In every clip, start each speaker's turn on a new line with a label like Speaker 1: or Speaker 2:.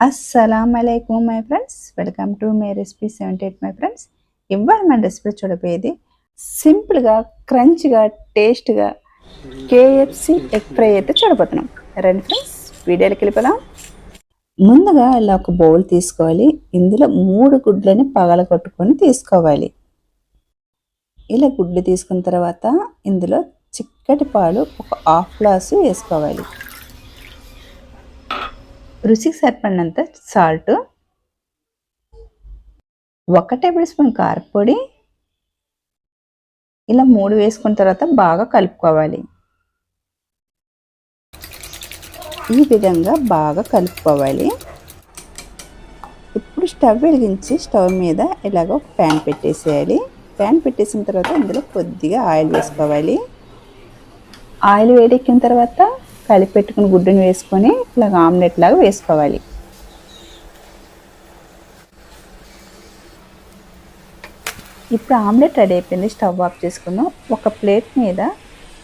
Speaker 1: అస్సలం అయికం my friends welcome to my recipe seventy eight my friends ఇవాళ మన రెసిపీ చూడబోయేది సింపుల్గా క్రంచ్గా టేస్ట్గా కేఎఫ్సి ఎగ్ ఫ్రై అయితే చూడబోతున్నాం. రండి ఫ్రెండ్స్ వీడియోకి వెళ్ళిపోదాం. ముందుగా ఇలా ఒక బౌల్ తీసుకోవాలి. ఇందులో మూడు గుడ్లని పగల కొట్టుకొని తీసుకోవాలి. ఇలా గుడ్లు తీసుకున్న తర్వాత ఇందులో చిక్కటి పాలు ఒక హాఫ్ గ్లాసు వేసుకోవాలి. రుచికి సరిపడినంత సాల్ట్ ఒక టేబుల్ స్పూన్ కారపొడి ఇలా మూడు వేసుకున్న తర్వాత బాగా కలుపుకోవాలి. ఈ విధంగా బాగా కలుపుకోవాలి. ఇప్పుడు స్టవ్ వెలిగించి స్టవ్ మీద ఇలాగ ఒక ప్యాన్ పెట్టేసేయాలి. ప్యాన్ పెట్టేసిన తర్వాత ఇందులో కొద్దిగా ఆయిల్ వేసుకోవాలి. ఆయిల్ వేడెక్కిన తర్వాత కలిపి పెట్టుకుని గుడ్డుని వేసుకొని ఇలాగ ఆమ్లెట్ లాగా వేసుకోవాలి. ఇప్పుడు ఆమ్లెట్ రెడీ అయిపోయింది స్టవ్ ఆఫ్ చేసుకుందాం. ఒక ప్లేట్ మీద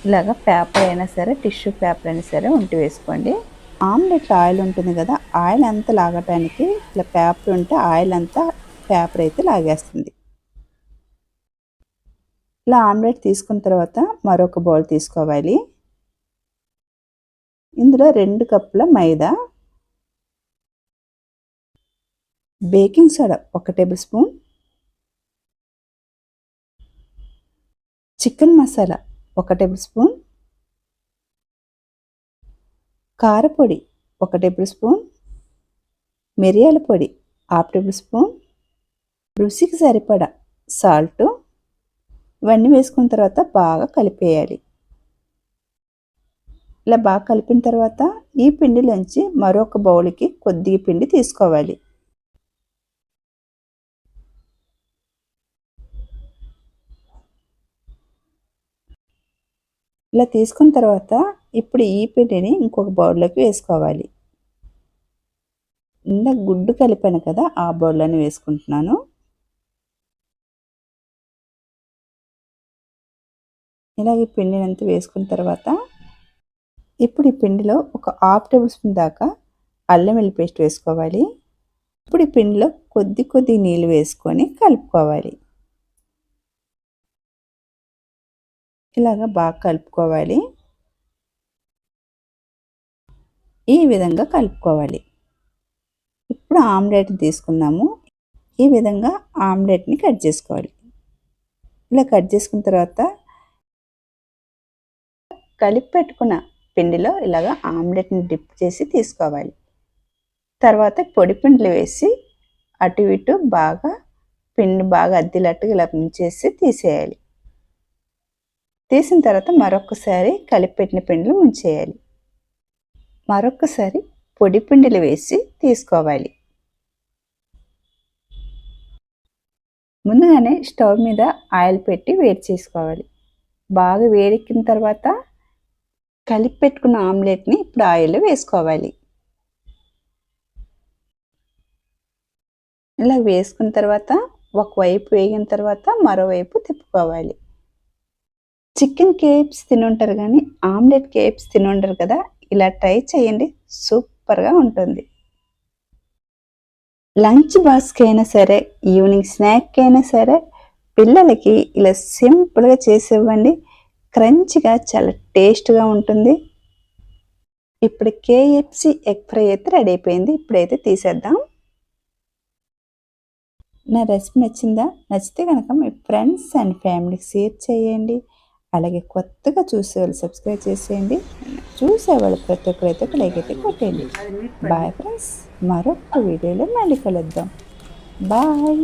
Speaker 1: ఇలాగ పేపర్ అయినా సరే టిష్యూ పేపర్ అయినా సరే ఉంటి వేసుకోండి. ఆమ్లెట్ ఆయిల్ ఉంటుంది కదా ఆయిల్ అంతా లాగటానికి ఇలా పేపర్ ఉంటే ఆయిల్ అంతా పేపర్ అయితే లాగేస్తుంది. ఇలా ఆమ్లెట్ తీసుకున్న తర్వాత మరొక బౌల్ తీసుకోవాలి. ఇందులో రెండు కప్పుల మైదా బేకింగ్ సోడా ఒక టేబుల్ స్పూన్ చికెన్ మసాలా ఒక టేబుల్ స్పూన్ కారపొడి ఒక టేబుల్ స్పూన్ మిరియాల పొడి హాఫ్ టేబుల్ స్పూన్ రుచికి సరిపడా సాల్ట్ ఇవన్నీ వేసుకున్న తర్వాత బాగా కలిపేయాలి. ఇలా బాగా కలిపిన తర్వాత ఈ పిండిలోంచి మరొక బౌల్కి కొద్దిగా పిండి తీసుకోవాలి. ఇలా తీసుకున్న తర్వాత ఇప్పుడు ఈ పిండిని ఇంకొక బౌల్లోకి వేసుకోవాలి. ఇందాక గుడ్డు కలిపాను కదా ఆ బౌల్లోని వేసుకుంటున్నాను. ఇలాగ పిండిని అంతా వేసుకున్న తర్వాత ఇప్పుడు ఈ పిండిలో ఒక హాఫ్ టేబుల్ స్పూన్ దాకా అల్లం వెల్లి పేస్ట్ వేసుకోవాలి. ఇప్పుడు ఈ పిండిలో కొద్ది కొద్ది నీళ్ళు వేసుకొని కలుపుకోవాలి. ఇలాగా బాగా కలుపుకోవాలి. ఈ విధంగా కలుపుకోవాలి. ఇప్పుడు ఆమ్లెట్ తీసుకుందాము. ఈ విధంగా ఆమ్లెట్ని కట్ చేసుకోవాలి. ఇలా కట్ చేసుకున్న తర్వాత కలిపి పెట్టుకున్న పిండిలో ఇలాగ ఆమ్లెట్ని డిప్ చేసి తీసుకోవాలి. తర్వాత పొడి పిండిలు వేసి అటు ఇటు బాగా పిండి బాగా అద్దిలట్టుగా ఇలా ముంచేసి తీసేయాలి. తీసిన తర్వాత మరొకసారి కలిపెట్టిన పిండిలు ముంచేయాలి. మరొకసారి పొడి పిండిలు వేసి తీసుకోవాలి. ముందుగానే స్టవ్ మీద ఆయిల్ పెట్టి వేడి చేసుకోవాలి. బాగా వేడెక్కిన తర్వాత కలిపి పెట్టుకున్న ఆమ్లెట్ని ఇప్పుడు ఆయిల్లో వేసుకోవాలి. ఇలా వేసుకున్న తర్వాత ఒకవైపు వేగిన తర్వాత మరోవైపు తిప్పుకోవాలి. చికెన్ కేప్స్ తినుంటారు కానీ ఆమ్లెట్ కేప్స్ తినుంటారు కదా ఇలా ట్రై చేయండి. సూపర్గా ఉంటుంది. లంచ్ బాక్స్కి అయినా సరే ఈవినింగ్ స్నాక్కి అయినా సరే పిల్లలకి ఇలా సింపుల్గా చేసి ఇవ్వండి. క్రంచిగా చాలా టేస్ట్గా ఉంటుంది. ఇప్పుడు కేఎఫ్సి ఎగ్ ఫ్రై అయితే రెడీ అయిపోయింది. ఇప్పుడైతే తీసేద్దాం. నా రెసిపీ నచ్చిందా? నచ్చితే కనుక మీ ఫ్రెండ్స్ అండ్ ఫ్యామిలీకి షేర్ చేయండి. అలాగే కొత్తగా చూసేవాళ్ళు సబ్స్క్రైబ్ చేసేయండి. చూసేవాళ్ళు ప్రతి ఒక్కరైతే ఒక లైక్ అయితే కొట్టేయండి. Bye friends. మరొక వీడియోలో మళ్ళీ కలుద్దాం. బాయ్.